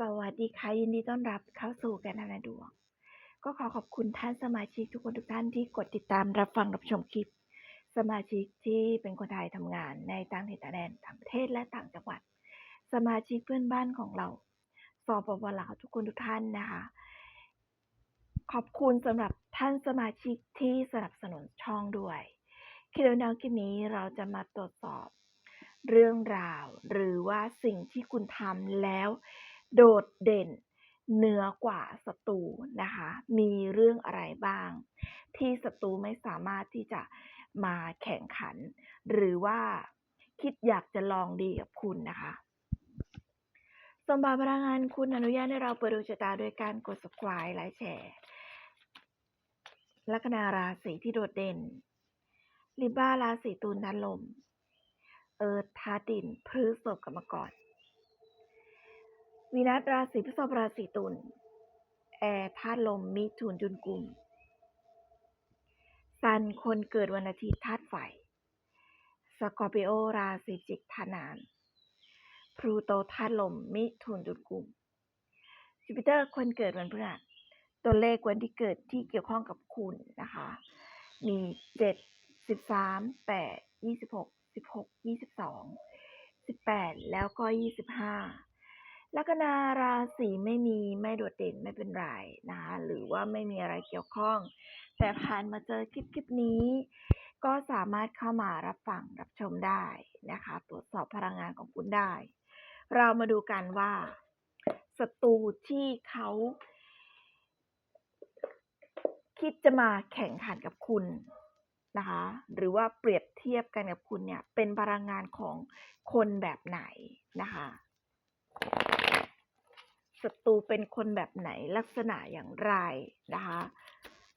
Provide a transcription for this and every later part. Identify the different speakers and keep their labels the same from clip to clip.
Speaker 1: สวัสดีค่ะ ยินดีต้อนรับเข้าสู่การนาดวง ก็ขอขอบคุณท่านสมาชิกทุกคนทุกท่านที่กดติดตามรับฟังรับชมคลิป สมาชิกที่เป็นคนไทยทำงานในต่างถิ่นแดนต่างประเทศและต่างจังหวัด สมาชิกเพื่อนบ้านของเราสปปลาวทุกคนทุกท่านนะคะ ขอบคุณสำหรับท่านสมาชิกที่สนับสนุนช่องด้วยคลิปแนวคลิปนี้เราจะมาตรวจสอบ เรื่องราว หรือว่าสิ่งที่คุณทำแล้ว โดดเด่นเหนือกว่าศัตรูนะคะ มีเรื่องอะไรบ้าง ที่ศัตรูไม่สามารถที่จะมาแข่งขัน หรือว่าคิดอยากจะลองดีกับคุณนะคะสมบัติพลังงานคุณอนุญาตให้เราเปิดดวงชะตาโดยการกด subscribe ไลค์แชร์ลัคนาราศีที่โดดเด่นลิบ้าราศีตุลทันลม เอิร์ธธาตุดินพฤษภกรรมกร วีนัสราศีพฤษภราศีตุล แอร์ธาตุลมมิถุนจุนกุมซันคนเกิดวันอาทิตย์ธาตุไฟ สกอร์ปิโอราศีจิกธาตุน้ำพลูโตธาตุลมมิถุนจุนกุมจูปิเตอร์คนเกิดวันพฤหัสตัวเลขวันที่เกิดที่เกี่ยวข้องกับคุณนะคะ มีเจ็ดสิบสามแปดยี่สิบหกสิบหกยี่สิบสองสิบแปดแล้วก็ยี่สิบห้า ลัคนาราศีไม่มีไม่โดดเด่นไม่เป็นไรนะคะหรือว่าไม่มีอะไรเกี่ยวข้อง แต่ผ่านมาเจอคลิปคลิปนี้ ก็สามารถเข้ามารับฟังรับชมได้นะคะ ตรวจสอบพลังงานของคุณได้ เรามาดูกันว่าศัตรูที่เขาคิดจะมาแข่งขันกับคุณนะคะหรือว่าเปรียบเทียบกันกับคุณเนี่ยเป็นพลังงานของคนแบบไหนนะคะ ศัตรูเป็นคนแบบไหนลักษณะอย่างไรนะคะ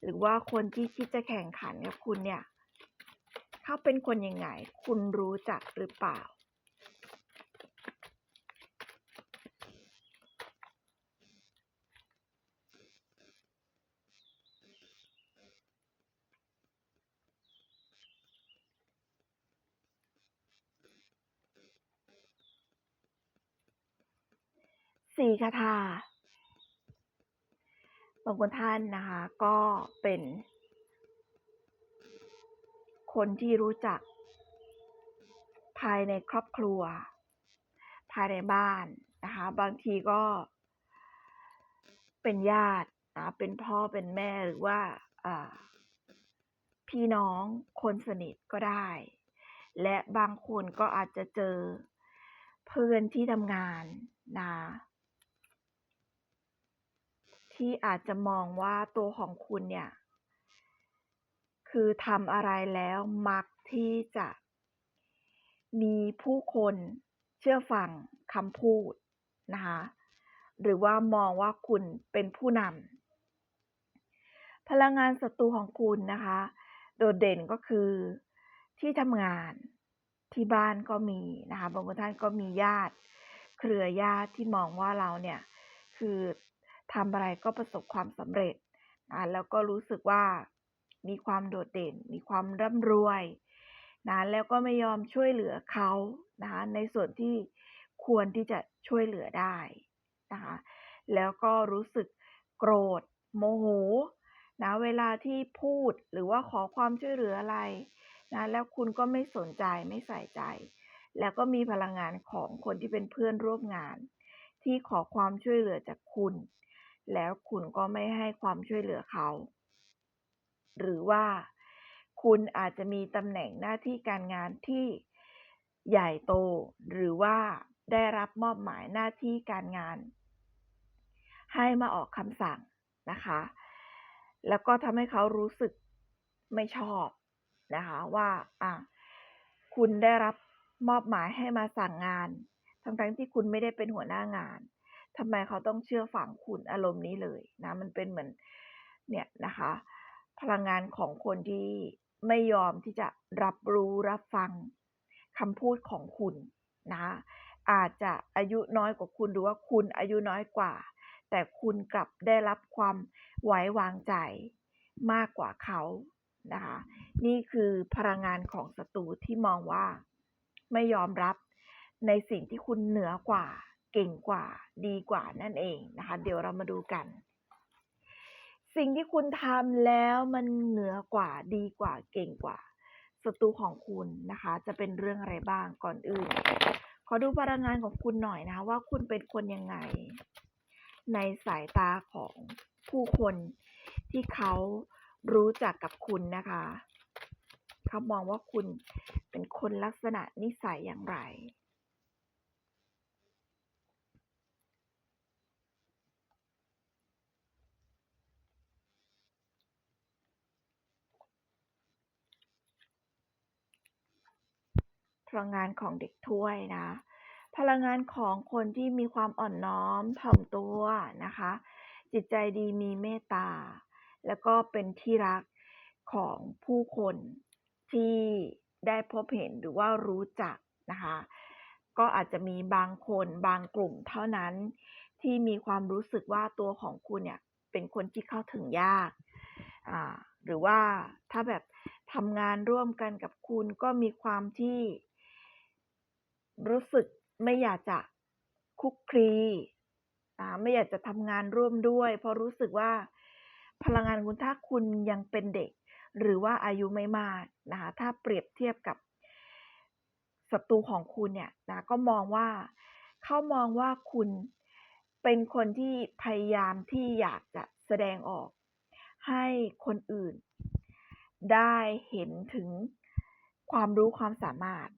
Speaker 1: หรือว่าคนที่คิดจะแข่งขันกับคุณเนี่ย เขาเป็นคนยังไง คุณรู้จักหรือเปล่า สี่คาถาบางคนท่านนะคะก็เป็นคนที่รู้จัก ภายในครอบครัว ภายในบ้านนะคะ บางทีก็เป็นญาตินะเป็นพ่อเป็นแม่หรือว่าอ่าพี่น้องคนสนิทก็ได้ และบางคนก็อาจจะเจอเพื่อนที่ทำงานนะ ที่อาจจะมองว่าตัวของคุณเนี่ย คือทำอะไรแล้วมักที่จะ มีผู้คนเชื่อฟังคำพูดนะคะหรือว่ามองว่าคุณเป็นผู้นำพลังงานศัตรูของคุณนะคะ โดดเด่นก็คือที่ทำงานที่บ้านก็มีนะคะบางคนท่านก็มีญาติ เครือญาติที่มองว่าเราเนี่ย คือ ทำอะไรก็ประสบความสำเร็จนะแล้วก็รู้สึกว่ามีความโดดเด่น มีความร่ำรวยนะแล้วก็ไม่ยอมช่วยเหลือเขานะคะในส่วนที่ควรที่จะช่วยเหลือได้นะคะแล้วก็รู้สึกโกรธ โมโหนะเวลาที่พูดหรือว่าขอความช่วยเหลืออะไรนะแล้วคุณก็ไม่สนใจไม่ใส่ใจ แล้วก็มีพลังงานของคนที่เป็นเพื่อนร่วมงาน ที่ขอความช่วยเหลือจากคุณ แล้วคุณก็ไม่ให้ความช่วยเหลือเขา หรือว่าคุณอาจจะมีตำแหน่งหน้าที่การงานที่ใหญ่โต หรือว่าได้รับมอบหมายหน้าที่การงาน ให้มาออกคำสั่งนะคะ แล้วก็ทำให้เขารู้สึกไม่ชอบนะคะว่าอะคุณได้รับมอบหมายให้มาสั่งงาน ทั้งๆที่คุณไม่ได้เป็นหัวหน้างาน ทำไมเขาต้องเชื่อฟังคุณอารมณ์นี้เลยนะ มันเป็นเหมือนเนี่ยนะคะ พลังงานของคนที่ไม่ยอมที่จะรับรู้รับฟังคำพูดของคุณนะอาจจะอายุน้อยกว่าคุณหรือว่าคุณอายุน้อยกว่า แต่คุณกลับได้รับความไว้วางใจมากกว่าเขานะคะนี่คือพลังงานของศัตรูที่มองว่า ไม่ยอมรับในสิ่งที่คุณเหนือกว่า เก่งกว่าดีกว่านั่นเองนะคะ เดี๋ยวเรามาดูกัน สิ่งที่คุณทำแล้วมันเหนือกว่าดีกว่าเก่งกว่าศัตรูของคุณนะคะ จะเป็นเรื่องอะไรบ้างก่อนอื่น ขอดูพลังงานของคุณหน่อยนะคะว่าคุณเป็นคนยังไง ในสายตาของผู้คนที่เขารู้จักกับคุณนะคะเขามองว่าคุณเป็นคนลักษณะนิสัยอย่างไร ลังงานของเด็กถ้วยนะ พลังงานของคนที่มีความอ่อนน้อมถ่อมตัวนะคะ จิตใจดีมีเมตตา แล้วก็เป็นที่รักของผู้คนที่ได้พบเห็นหรือว่ารู้จักนะคะ ก็อาจจะมีบางคนบางกลุ่มเท่านั้นที่มีความรู้สึกว่าตัวของคุณเนี่ยเป็นคนที่เข้าถึงยากอ่าหรือว่าถ้าแบบทำงานร่วมกันกับคุณก็มีความที่ รู้สึกไม่อยากจะคุกคลีไม่อยากจะทำงานร่วมด้วย เพราะรู้สึกว่าพลังงานคุณถ้าคุณยังเป็นเด็ก หรือว่าอายุไม่มากนะคะถ้าเปรียบเทียบกับศัตรูของคุณเนี่ยนะก็มองว่าเขามองว่าคุณเป็นคนที่พยายามที่อยากจะแสดงออก ให้คนอื่น ได้เห็นถึงความรู้ความสามารถ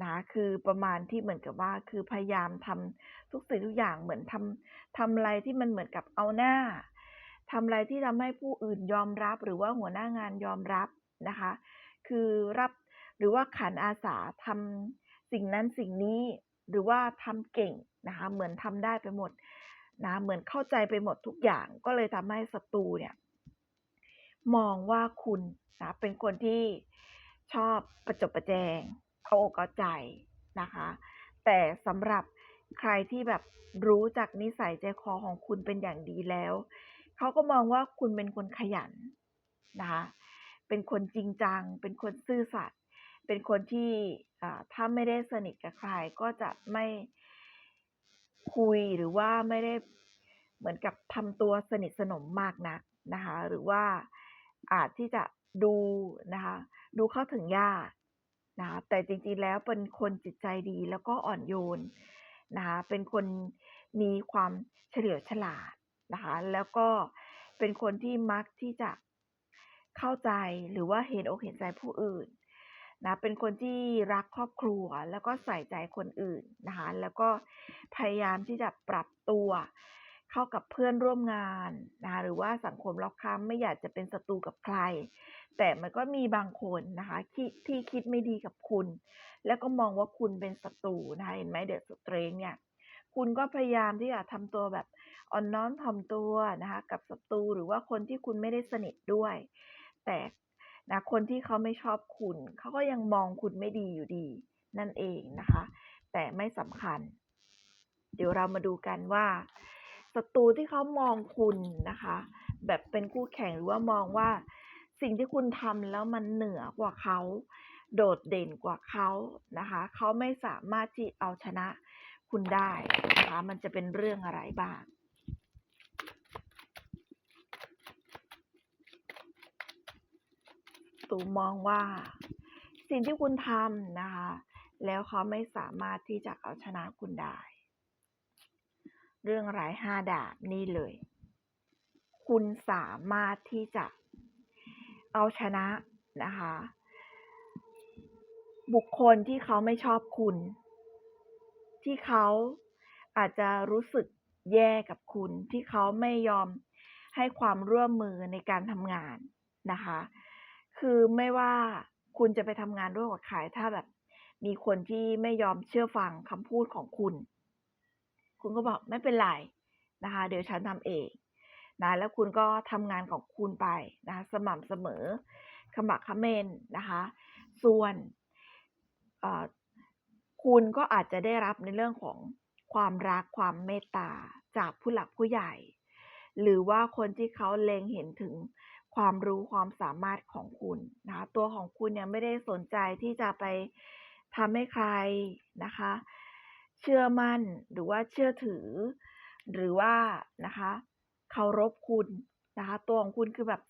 Speaker 1: นะ คือประมาณที่เหมือนกับว่า คือพยายามทำทุกสิ่งทุกอย่างเหมือนทำทำอะไรที่มันเหมือนกับเอาหน้าทำอะไรที่ทำให้ผู้อื่นยอมรับ หรือว่าหัวหน้างานยอมรับนะคะ คือรับหรือว่าขันอาสาทำสิ่งนั้นสิ่งนี้ หรือว่าทำเก่งนะคะ เหมือนทำได้ไปหมดนะเหมือนเข้าใจไปหมดทุกอย่างก็เลยทำให้ศัตรูเนี่ยมองว่าคุณนะเป็นคนที่ชอบประจบประแจง เอาอกเอาใจนะคะ แต่สำหรับใครที่แบบรู้จักนิสัยใจคอของคุณเป็นอย่างดีแล้ว เขาก็มองว่าคุณเป็นคนขยันนะคะ เป็นคนจริงจัง เป็นคนซื่อสัตย์ เป็นคนที่ถ้าไม่ได้สนิทกับใครก็จะไม่คุยหรือว่าไม่ได้เหมือนกับทำตัวสนิทสนมมากนักนะคะ หรือว่าอาจที่จะดูนะคะ ดูเข้าถึงยาก นะคะแต่จริงๆแล้วเป็นคนจิตใจดีแล้วก็อ่อนโยนนะคะเป็นคนมีความเฉลียวฉลาดนะคะแล้วก็เป็นคนที่มักที่จะเข้าใจหรือว่าเห็นอกเห็นใจผู้อื่นนะเป็นคนที่รักครอบครัวแล้วก็ใส่ใจคนอื่นนะคะแล้วก็พยายามที่จะปรับตัวเข้ากับเพื่อนร่วมงานนะคะหรือว่าสังคมรอบข้างไม่อยากจะเป็นศัตรูกับใคร แต่มันก็มีบางคนนะคะที่ที่คิดไม่ดีกับคุณ แล้วก็มองว่าคุณเป็นศัตรูนะคะเห็นไหมเด็กสตรงเนี่ยคุณก็พยายามที่จะทำตัวแบบอ่อนน้อมถ่อมตัวนะคะกับศัตรูหรือว่าคนที่คุณไม่ได้สนิทด้วย แต่นะคนที่เขาไม่ชอบคุณเขาก็ยังมองคุณไม่ดีอยู่ดี นั่นเองนะคะ แต่ไม่สำคัญ เดี๋ยวเรามาดูกันว่าศัตรูที่เขามองคุณนะคะ แบบเป็นคู่แข่งหรือว่ามองว่า สิ่งที่คุณทำแล้วมันเหนือกว่าเขา โดดเด่นกว่าเขานะคะ เขาไม่สามารถที่เอาชนะคุณได้นะคะมันจะเป็นเรื่องอะไรบ้างตูมองว่า สิ่งที่คุณทำนะคะ แล้วเขาไม่สามารถที่จะเอาชนะคุณได้ เรื่องร้ายห้าดาบนี่เลย คุณสามารถที่จะ เอาชนะนะคะ บุคคลที่เขาไม่ชอบคุณ ที่เขาอาจจะรู้สึกแย่กับคุณ ที่เขาไม่ยอมให้ความร่วมมือในการทำงานนะคะ คือไม่ว่าคุณจะไปทำงานร่วมกับใครถ้าแบบ มีคนที่ไม่ยอมเชื่อฟังคำพูดของคุณ คุณก็บอกไม่เป็นไรนะคะ เดี๋ยวฉันทำเอง นะแล้วคุณก็ทำงานของคุณไปนะคะสม่ำเสมอขมักขม้นนะคะ ส่วนคุณก็อาจจะได้รับในเรื่องของความรักความเมตตาจากผู้หลักผู้ใหญ่ หรือว่าคนที่เขาเล็งเห็นถึงความรู้ความสามารถของคุณนะคะตัวของคุณเนี่ยไม่ได้สนใจที่จะไปทำให้ใครนะคะ เชื่อมั่นหรือว่าเชื่อถือ หรือว่านะคะ เคารพคุณนะคะตัวของคุณคือแบบ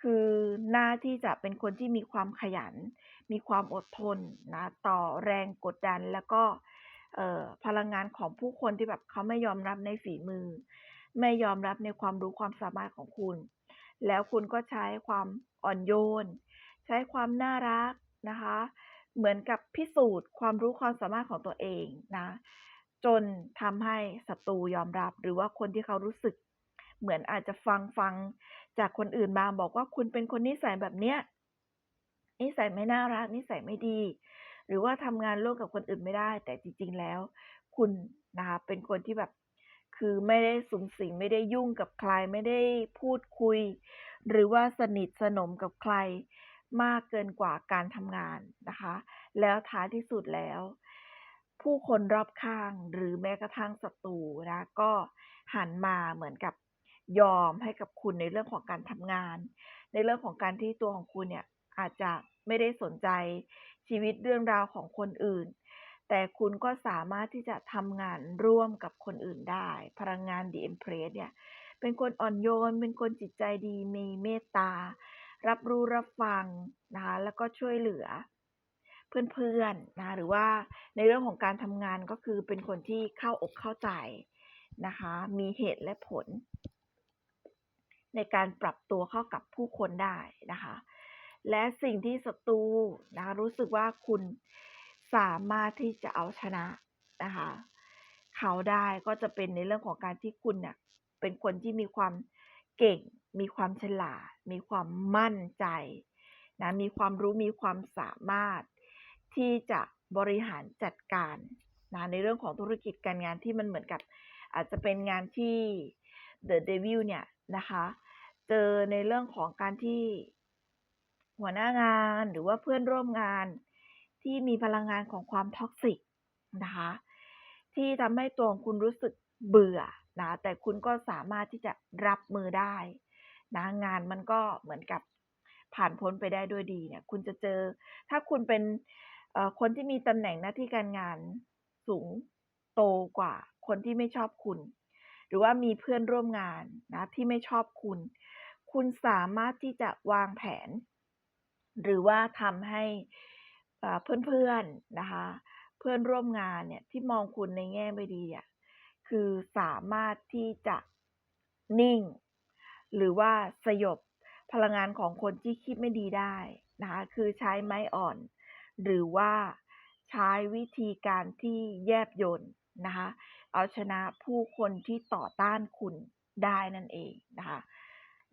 Speaker 1: คือหน้าที่จะเป็นคนที่มีความขยัน มีความอดทนนะต่อแรงกดดันแล้วก็พลังงานของผู้คนที่แบบเขาไม่ยอมรับในฝีมือ ไม่ยอมรับในความรู้ความสามารถของคุณ แล้วคุณก็ใช้ความอ่อนโยน ใช้ความน่ารักนะคะ เหมือนกับพิสูจน์ความรู้ความสามารถของตัวเองนะจนทำให้ศัตรูยอมรับ หรือว่าคนที่เขารู้สึก เหมือนอาจจะฟังฟังจากคนอื่นมาบอกว่าคุณเป็นคนนิสัยแบบเนี้ยนิสัยไม่น่ารักนิสัยไม่ดี หรือว่าทำงานร่วมกับคนอื่นไม่ได้ แต่จริง ๆ แล้ว คุณนะคะเป็นคนที่แบบคือไม่ได้สุงสิงไม่ได้ยุ่งกับใครไม่ได้พูดคุย หรือว่าสนิทสนมกับใครมากเกินกว่าการทำงานนะคะ แล้วท้ายที่สุดแล้ว ผู้คนรอบข้างหรือแม้กระทั่งศัตรูนะก็หันมาเหมือนกับ ยอมให้กับคุณในเรื่องของการทำงาน ในเรื่องของการที่ตัวของคุณเนี่ยอาจจะไม่ได้สนใจชีวิตเรื่องราวของคนอื่น แต่คุณก็สามารถที่จะทำงานร่วมกับคนอื่นได้ พลังงาน The Empress เนี่ย เป็นคนอ่อนโยน เป็นคนจิตใจดี มีเมตตา รับรู้รับฟังนะคะ แล้วก็ช่วยเหลือ เพื่อนๆนะหรือว่าในเรื่องของการทำงานก็คือเป็นคนที่เข้าอกเข้าใจนะคะ มีเหตุและผล ในการปรับตัวเข้ากับผู้คนได้นะคะ และสิ่งที่ศัตรูนะคะรู้สึกว่าคุณสามารถที่จะเอาชนะนะคะเขาได้ก็จะเป็นในเรื่องของการที่คุณเนี่ยเป็นคนที่มีความเก่ง มีความฉลาด มีความมั่นใจนะมีความรู้มีความสามารถที่จะบริหารจัดการนะในเรื่องของธุรกิจการงานที่มันเหมือนกับ อาจจะเป็นงานที่ The Devil เนี่ยนะคะ เจอในเรื่องของการที่หัวหน้างานหรือว่าเพื่อนร่วมงานที่มีพลังงานของความ toxic นะคะที่ทำให้ตัวของคุณรู้สึกเบื่อนะแต่คุณก็สามารถที่จะรับมือได้นะงานมันก็เหมือนกับผ่านพ้นไปได้ด้วยดีเนี่ย คุณจะเจอ ถ้าคุณเป็นคนที่มีตำแหน่งหน้าที่การงานสูงโตกว่า คนที่ไม่ชอบคุณ หรือว่ามีเพื่อนร่วมงานนะที่ไม่ชอบคุณ คุณสามารถที่จะวางแผน หรือว่าทำให้เพื่อนๆนะคะ เพื่อนร่วมงานเนี่ยที่มองคุณในแง่ไม่ดีอะคือสามารถที่จะนิ่ง หรือว่าสยบพลังงานของคนที่คิดไม่ดีได้นะคะคือใช้ไม้อ่อน หรือว่าใช้วิธีการที่แยบยลนะคะเอาชนะผู้คนที่ต่อต้านคุณได้นั่นเองนะคะ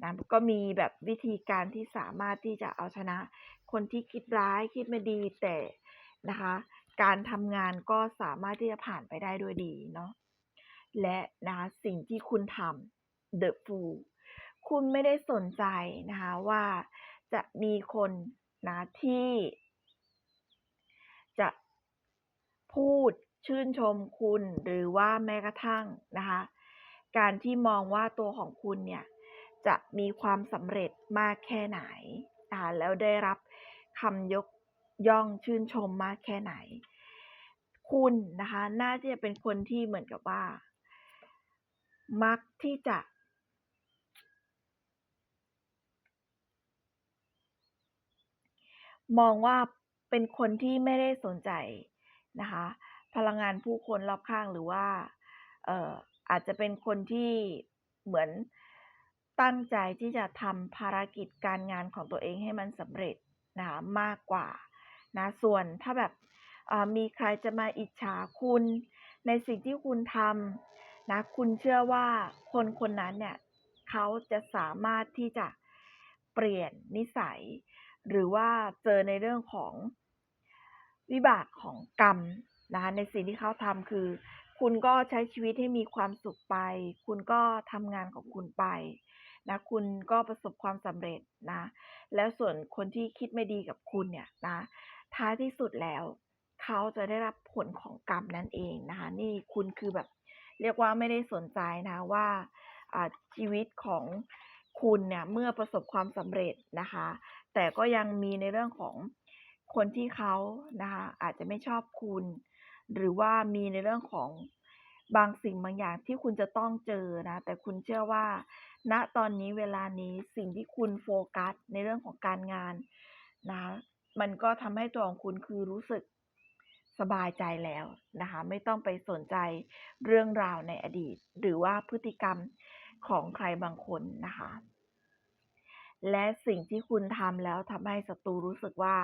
Speaker 1: นะก็มีแบบวิธีการที่สามารถที่จะเอาชนะ คนที่คิดร้ายคิดไม่ดีแต่นะคะ การทำงานก็สามารถที่จะผ่านไปได้ด้วยดีเนาะและนะคะสิ่งที่คุณทำ The Fool คุณไม่ได้สนใจนะคะว่าจะมีคนนะที่ จะพูดชื่นชมคุณหรือว่าแม้กระทั่งนะคะ การที่มองว่าตัวของคุณเนี่ย จะมีความสำเร็จมากแค่ไหนนะคะแล้วได้รับคำยกย่องชื่นชมมากแค่ไหน คุณนะคะน่าที่จะเป็นคนที่เหมือนกับว่า มักที่จะ มองว่าเป็นคนที่ไม่ได้สนใจนะคะ พลังงานผู้คนรอบข้างหรือว่าเอ่ออาจจะเป็นคนที่เหมือน ตั้งใจที่จะทำภารกิจการงานของตัวเองให้มันสำเร็จนะคะมากกว่านะส่วนถ้าแบบมีใครจะมาอิจฉาคุณ ในสิ่งที่คุณทำนะคุณเชื่อว่าคนคนนั้นเนี่ยเขาจะสามารถที่จะเปลี่ยนนิสัย หรือว่าเจอในเรื่องของวิบากของกรรมนะคะในสิ่งที่เขาทำคือ คุณก็ใช้ชีวิตให้มีความสุขไป คุณก็ทำงานของคุณไป นะคุณก็ประสบความสำเร็จนะ แล้วส่วนคนที่คิดไม่ดีกับคุณเนี่ยนะท้ายที่สุดแล้ว เขาจะได้รับผลของกรรมนั่นเองนะคะ นี่คุณคือแบบ เรียกว่าไม่ได้สนใจนะคะว่าอ่าชีวิตของคุณเนี่ยเมื่อประสบความสำเร็จนะคะ แต่ก็ยังมีในเรื่องของคนที่เขานะคะอาจจะไม่ชอบคุณ หรือว่ามีในเรื่องของ บางสิ่งบางอย่างที่คุณจะต้องเจอนะ แต่คุณเชื่อว่า ณตอนนี้เวลานี้สิ่งที่คุณโฟกัสในเรื่องของการงานนะ มันก็ทำให้ตัวของคุณคือรู้สึกสบายใจแล้วนะคะ ไม่ต้องไปสนใจเรื่องราวในอดีต หรือว่าพฤติกรรมของใครบางคนนะคะ และสิ่งที่คุณทำแล้วทำให้ศัตรูรู้สึกว่า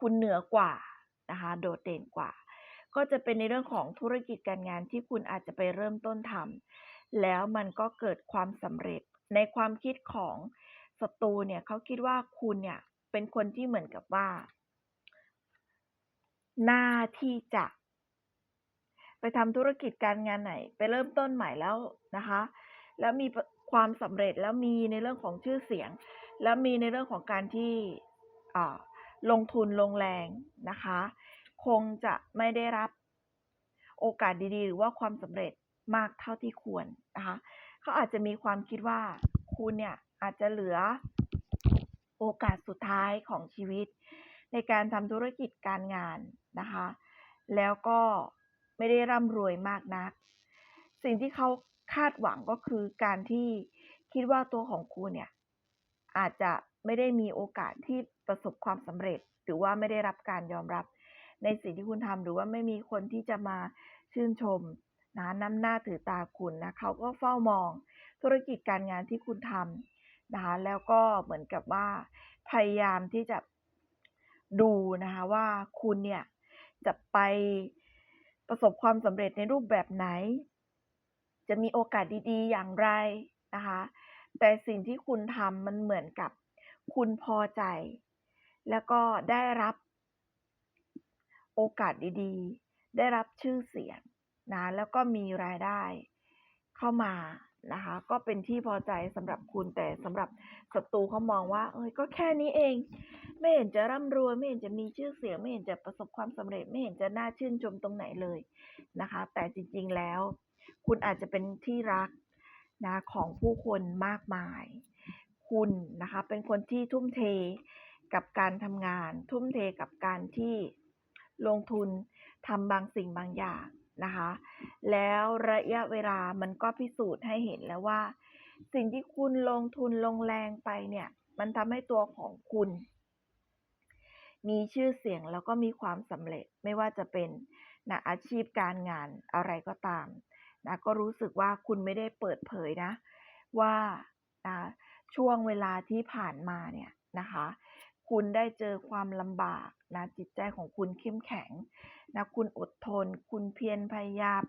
Speaker 1: คุณเหนือกว่านะคะ โดดเด่นกว่า ก็จะเป็นในเรื่องของธุรกิจการงานที่คุณอาจจะไปเริ่มต้นทำแล้วมันก็เกิดความสำเร็จ ในความคิดของศัตรูเนี่ยเขาคิดว่าคุณเนี่ยเป็นคนที่เหมือนกับว่า หน้าที่จะ ไปทำธุรกิจการงานไหน ไปเริ่มต้นใหม่แล้วนะคะ แล้วมีความสำเร็จแล้วมีในเรื่องของชื่อเสียง แล้วมีในเรื่องของการที่ลงทุนลงแรงนะคะ คงจะไม่ได้รับโอกาสดีๆ หรือว่าความสำเร็จมากเท่าที่ควรนะคะเขาอาจจะมีความคิดว่าคุณเนี่ยอาจจะเหลือโอกาสสุดท้ายของชีวิต ในการทำธุรกิจการงานนะคะ แล้วก็ไม่ได้ร่ำรวยมากนัก สิ่งที่เขาคาดหวังก็คือการที่คิดว่าตัวของคุณเนี่ยอาจจะไม่ได้มีโอกาสที่ประสบความสำเร็จ หรือว่าไม่ได้รับการยอมรับ ในสิ่งที่คุณทำหรือว่าไม่มีคนที่จะมาชื่นชมนะนำหน้าถือตาคุณนะเขาก็เฝ้ามองธุรกิจการงานที่คุณทำนะคะแล้วก็เหมือนกับว่า พยายามที่จะดูนะคะว่าคุณเนี่ยจะไปประสบความสำเร็จในรูปแบบไหน จะมีโอกาสดีๆ อย่างไรนะคะแต่สิ่งที่คุณทำมันเหมือนกับคุณพอใจ แล้วก็ได้รับ โอกาสดีๆ ได้รับชื่อเสียงนะแล้วก็มีรายได้เข้ามานะคะก็เป็นที่พอใจสำหรับคุณแต่สำหรับศัตรูเขามองว่าเฮ้ยก็แค่นี้เอง ไม่เห็นจะร่ำรวยไม่เห็นจะมีชื่อเสียง ไม่เห็นจะประสบความสำเร็จ ไม่เห็นจะน่าชื่นชมตรงไหนเลยนะคะ แต่จริงๆแล้ว คุณอาจจะเป็นที่รักนะของผู้คนมากมาย คุณนะคะเป็นคนที่ทุ่มเทกับการทำงาน ทุ่มเทกับการที่ ลงทุนทำบางสิ่งบางอย่างนะคะ แล้วระยะเวลามันก็พิสูจน์ให้เห็นแล้วว่า สิ่งที่คุณลงทุนลงแรงไปเนี่ย มันทำให้ตัวของคุณ มีชื่อเสียงแล้วก็มีความสำเร็จไม่ว่าจะเป็นนะอาชีพการงานอะไรก็ตามนะก็รู้สึกว่าคุณไม่ได้เปิดเผยนะ ว่านะช่วงเวลาที่ผ่านมาเนี่ยนะคะ คุณได้เจอความลำบากนะจิตใจของคุณเข้มแข็งนะคุณอดทน คุณเพียรพยายาม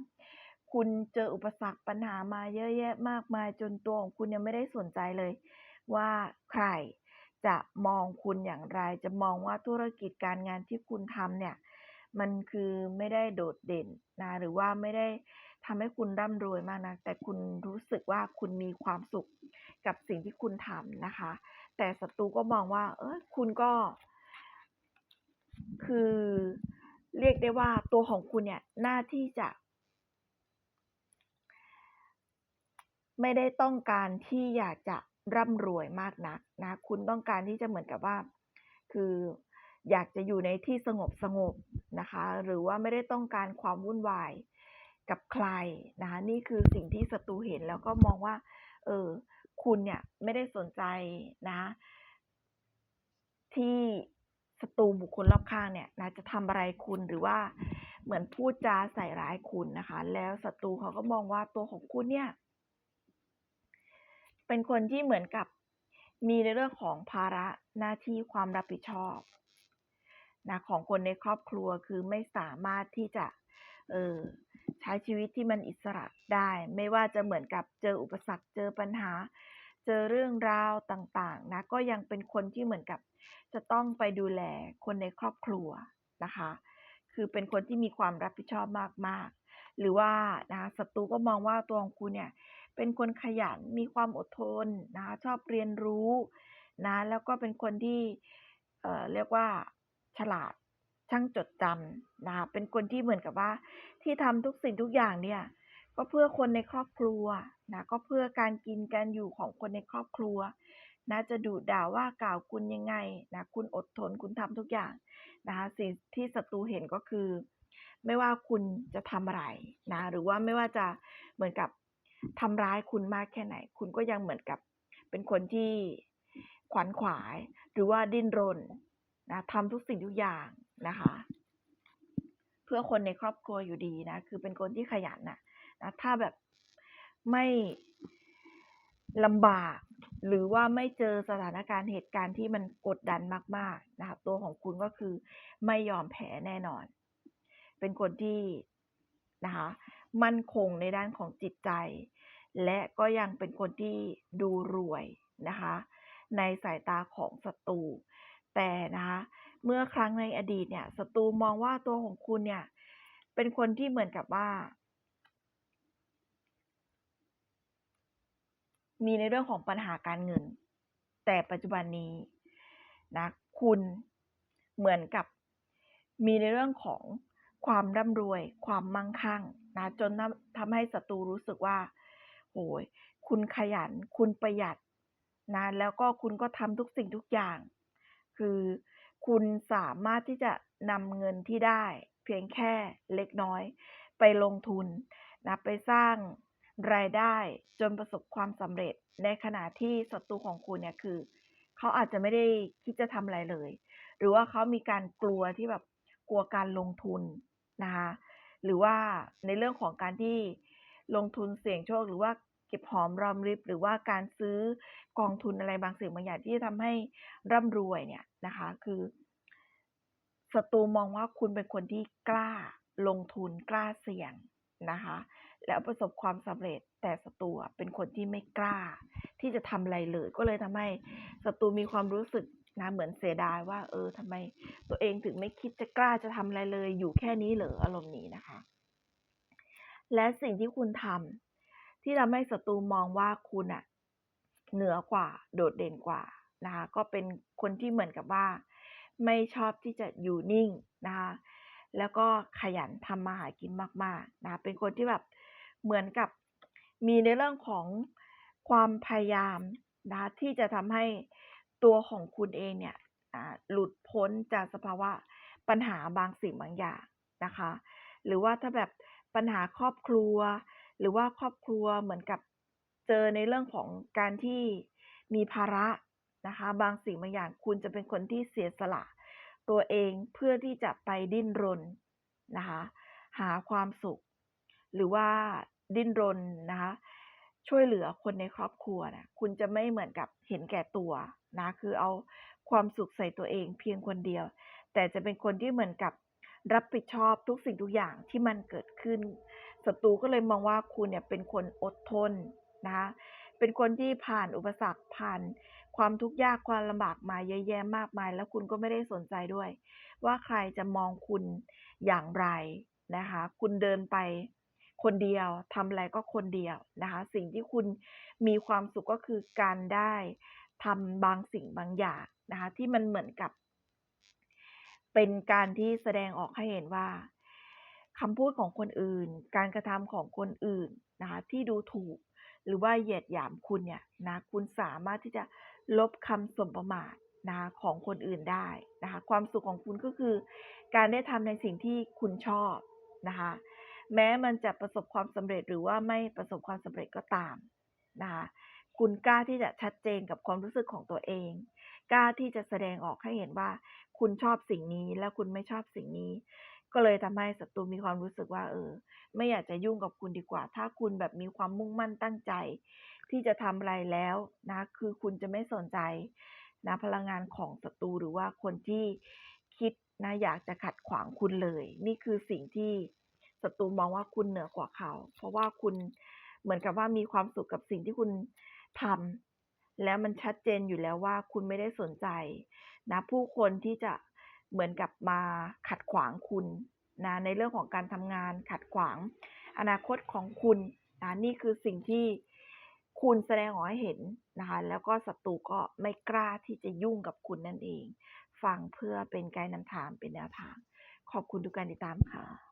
Speaker 1: คุณเจออุปสรรคปัญหามาเยอะแยะมากมายจนตัวของคุณยังไม่ได้สนใจเลย ว่าใครจะมองคุณอย่างไร จะมองว่าธุรกิจการงานที่คุณทำเนี่ย มันคือไม่ได้โดดเด่นนะหรือว่าไม่ได้ ทำให้คุณร่ำรวยมากนักแต่คุณรู้สึกว่าคุณมีความสุขกับสิ่งที่คุณทำนะคะ แต่ศัตรูก็มองว่า เออคุณก็ คือเรียกได้ว่าตัวของคุณเนี่ยหน้าที่จะ ไม่ได้ต้องการที่อยากจะร่ำรวยมากนักนะ คุณต้องการที่จะเหมือนกับว่า คืออยากจะอยู่ในที่สงบๆนะคะ หรือว่าไม่ได้ต้องการความวุ่นวาย กับใครนะคะนี่คือสิ่งที่ศัตรูเห็นแล้วก็มองว่า เออ คุณเนี่ยไม่ได้สนใจนะคะที่ศัตรูบุคคลรอบข้างเนี่ยนะจะทำอะไรคุณหรือว่าเหมือนพูดจาใส่ร้ายคุณนะคะ แล้วศัตรูเขาก็มองว่าตัวของคุณเนี่ย เป็นคนที่เหมือนกับมีในเรื่องของภาระหน้าที่ความรับผิดชอบนะของคนในครอบครัวคือไม่สามารถที่จะ เออ ใช้ชีวิตที่มันอิสระได้ ไม่ว่าจะเหมือนกับเจออุปสรรคเจอปัญหา เจอเรื่องราวต่างๆนะก็ยังเป็นคนที่เหมือนกับ จะต้องไปดูแลคนในครอบครัวนะคะ คือเป็นคนที่มีความรับผิดชอบมากๆ หรือว่านะคะศัตรูก็มองว่าตัวของคุณเนี่ยเป็นคนขยันมีความอดทนนะคะชอบเรียนรู้นะแล้วก็เป็นคนที่เอ่อเรียกว่าฉลาด ช่างจดจำนะคะเป็นคนที่เหมือนกับว่า ที่ทำทุกสิ่งทุกอย่างเนี่ย ก็เพื่อคนในครอบครัวนะก็เพื่อการกินการอยู่ของคนในครอบครัวนะจะดุด่าว่ากล่าวคุณยังไงนะคุณอดทนคุณทำทุกอย่างนะคะสิ่งที่ศัตรูเห็นก็คือ ไม่ว่าคุณจะทำอะไรนะหรือว่าไม่ว่าจะเหมือนกับทำร้ายคุณมากแค่ไหน คุณก็ยังเหมือนกับเป็นคนที่ขวัญขวาย หรือว่าดิ้นรนนะทำทุกสิ่งทุกอย่าง นะคะ เพื่อคนในครอบครัวอยู่ดีนะ คือเป็นคนที่ขยันนะนะถ้าแบบไม่ลำบากหรือว่าไม่เจอสถานการณ์เหตุการณ์ที่มันกดดันมาก ๆ นะครับตัวของคุณก็คือไม่ยอมแพ้แน่นอน เป็นคนที่นะคะมั่นคงในด้านของจิตใจ และก็ยังเป็นคนที่ดูรวยนะคะ ในสายตาของศัตรูแต่นะคะ เมื่อครั้งในอดีตเนี่ยศัตรูมองว่าตัวของคุณเนี่ย เป็นคนที่เหมือนกับว่า มีในเรื่องของปัญหาการเงิน แต่ปัจจุบันนี้นะคุณเหมือนกับมีในเรื่องของความร่ำรวย ความมั่งคั่งนะจนทำให้ศัตรูรู้สึกว่าโอ้ยคุณขยัน คุณประหยัดนะแล้วก็คุณก็ทำทุกสิ่งทุกอย่าง คือ คุณสามารถที่จะนำเงินที่ได้ เพียงแค่เล็กน้อย ไปลงทุนนะไปสร้างรายได้จนประสบความสำเร็จในขณะที่ศัตรูของคุณเนี่ยคือ เขาอาจจะไม่ได้คิดจะทำอะไรเลย หรือว่าเขามีการกลัวที่แบบกลัวการลงทุนนะคะหรือว่าในเรื่องของการที่ลงทุนเสี่ยงโชคหรือว่า เก็บหอมรอมริบหรือว่าการซื้อกองทุนอะไรบางสิ่งบางอย่างที่ทำให้ร่ำรวยเนี่ยนะคะคือศัตรูมองว่าคุณเป็นคนที่กล้าลงทุนกล้าเสี่ยงนะคะ แล้วประสบความสำเร็จแต่ศัตรูเป็นคนที่ไม่กล้า ที่จะทำอะไรเลย ก็เลยทำให้ศัตรูมีความรู้สึกนะเหมือนเสียดายว่า เออทำไมตัวเองถึงไม่คิดจะกล้าจะทำอะไรเลย อยู่แค่นี้เหรออารมณ์นี้นะคะ และสิ่งที่คุณทำ ที่ทำให้ศัตรูมองว่าคุณอะเหนือกว่าโดดเด่นกว่านะคะก็เป็นคนที่เหมือนกับว่า ไม่ชอบที่จะอยู่นิ่งนะคะแล้วก็ขยันทำมาหากินมากๆนะเป็นคนที่แบบเหมือนกับมีในเรื่องของความพยายามนะที่จะทำให้ตัวของคุณเองเนี่ยหลุดพ้นจากสภาวะปัญหาบางสิ่งบางอย่างนะคะ หรือว่าถ้าแบบปัญหาครอบครัว หรือว่าครอบครัวเหมือนกับเจอในเรื่องของการที่มีภาระนะคะ บางสิ่งบางอย่างคุณจะเป็นคนที่เสียสละ ตัวเองเพื่อที่จะไปดิ้นรนนะคะ หาความสุข หรือว่าดิ้นรนนะคะ ช่วยเหลือคนในครอบครัวนะคุณจะไม่เหมือนกับเห็นแก่ตัวนะคือเอาความสุขใส่ตัวเองเพียงคนเดียว แต่จะเป็นคนที่เหมือนกับรับผิดชอบทุกสิ่งทุกอย่างที่มันเกิดขึ้น ศัตรูก็เลยมองว่าคุณเนี่ยเป็นคนอดทนนะคะเป็นคนที่ผ่านอุปสรรคผ่านความทุกข์ยากความลำบากมาเยอะแยะมากมาย แล้วคุณก็ไม่ได้สนใจด้วย ว่าใครจะมองคุณอย่างไรนะคะ คุณเดินไปคนเดียวทำอะไรก็คนเดียวนะคะ สิ่งที่คุณมีความสุขก็คือการได้ทำบางสิ่งบางอย่างนะคะ ที่มันเหมือนกับ เป็นการที่แสดงออกให้เห็นว่า คำพูดของคนอื่น การกระทำของคนอื่นนะคะที่ดูถูก หรือว่าเหยียดหยามคุณเนี่ยนะคุณสามารถที่จะลบคำสมประมาทนะของคนอื่นได้นะคะความสุขของคุณก็คือ การได้ทำในสิ่งที่คุณชอบนะคะแม้มันจะประสบความสำเร็จหรือว่าไม่ประสบความสำเร็จก็ตามนะคะคุณกล้าที่จะชัดเจนกับความรู้สึกของตัวเอง กล้าที่จะแสดงออกให้เห็นว่า คุณชอบสิ่งนี้และคุณไม่ชอบสิ่งนี้ ก็เลยทำให้ศัตรูมีความรู้สึกว่า เออ ไม่อยากจะยุ่งกับคุณดีกว่า ถ้าคุณแบบมีความมุ่งมั่นตั้งใจ ที่จะทำอะไรแล้วนะ คือคุณจะไม่สนใจนะพลังงานของศัตรูหรือว่าคนที่คิดนะอยากจะขัดขวางคุณเลย นี่คือสิ่งที่ศัตรูมองว่าคุณเหนือกว่าเขา เพราะว่าคุณเหมือนกับว่ามีความสุขกับสิ่งที่คุณทำแล้วมันชัดเจนอยู่แล้วว่าคุณไม่ได้สนใจ นะ ผู้คนที่จะ เหมือนกับมาขัดขวางคุณนะในเรื่องของการทำงานขัดขวาง อนาคตของคุณนะนี่คือสิ่งที่คุณแสดงออกให้เห็นนะคะแล้วก็ศัตรูก็ไม่กล้าที่จะยุ่งกับคุณนั่นเอง ฟังเพื่อเป็นไกด์นำทางเป็นแนวทาง ขอบคุณทุกการติดตามค่ะ